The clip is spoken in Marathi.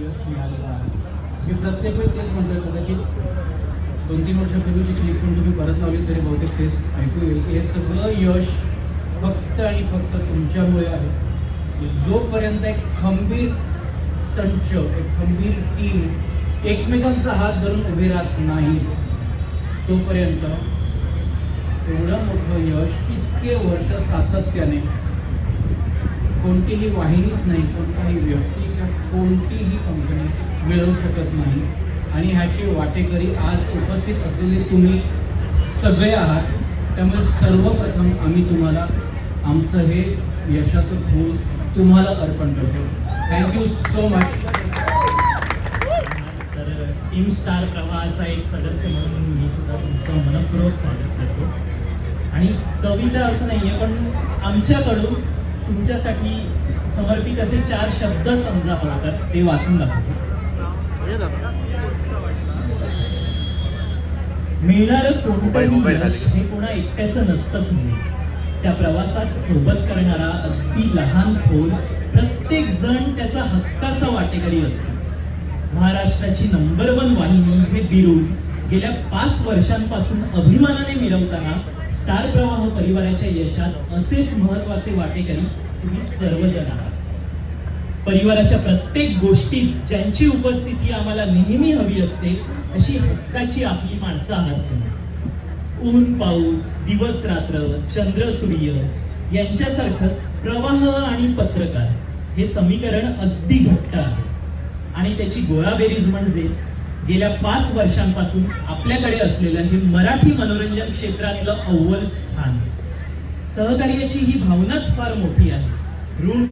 यश मिळालेलं आहे. मी प्रत्येक वेळी तेच म्हणतोय कदाचित दोन तीन वर्षापूर्वीची क्लिप पण तुम्ही परत लावली तरी बहुतेक तेच ऐकू येईल. की हे सगळं यश फक्त आणि फक्त तुमच्यामुळे आहे. जोपर्यंत एक खंबीर संच एक खंबीर टीम एकमेकांचा हात धरून उभी राहत नाही तोपर्यंत एवढं मोठं यश इतके वर्ष सातत्याने कोणतीही वाहिनीच नाही कोणताही व्यक्ती कोणतीही कंपनी मिळवू शकत नाही. आणि ह्याचे वाटेकरी आज उपस्थित असलेले तुम्ही सगळे आहात. त्यामुळे सर्वप्रथम आम्ही तुम्हाला आमचं हे यशाचं फूल तुम्हाला अर्पण करतो. थँक्यू सो मच तर टीम स्टार प्रवाहाचा एक सदस्य म्हणून मी सुद्धा तुमचं मनपूर्वक स्वागत करतो. आणि कविता असं नाहीये पण आमच्याकडून तुमच्यासाठी समर्पित असे चार शब्द समजा होतात ते वाचून दाखवतो. मिळणार कोणतंही यश हे कोणा एकट्याचं नसतंच नाही. त्या प्रवासात सोबत करणारा अगदी लहान थोर प्रत्येक जण त्याचा हक्काचा वाटेकरी असतो. महाराष्ट्राची नंबर वन वाहिनी हे बिरुद गेल्या पाच वर्षांपासून अभिमानाने मिरवताना स्टार प्रवाह परिवाराच्या यशात असेच महत्त्वाचे वाटेकरी तुम्ही सर्वजण आहात. परिवाराच्या प्रत्येक गोष्टीत ज्यांची उपस्थिती आम्हाला नेहमी हवी असते अशी हक्काची आपली माणसं आहात ऊन पाऊस दिवस रात्र चंद्र सूर्य यांच्यासारखंच प्रवाह आणि पत्रकार हे समीकरण अगदी घट्ट आहे. आणि त्याची गोळाबेरीज म्हणजे गेल्या पाच वर्षांपासून आपल्याकडे असलेलं हे मराठी मनोरंजन क्षेत्रातलं अव्वल स्थान. सहकार्याची ही भावनाच फार मोठी आहे. ऋण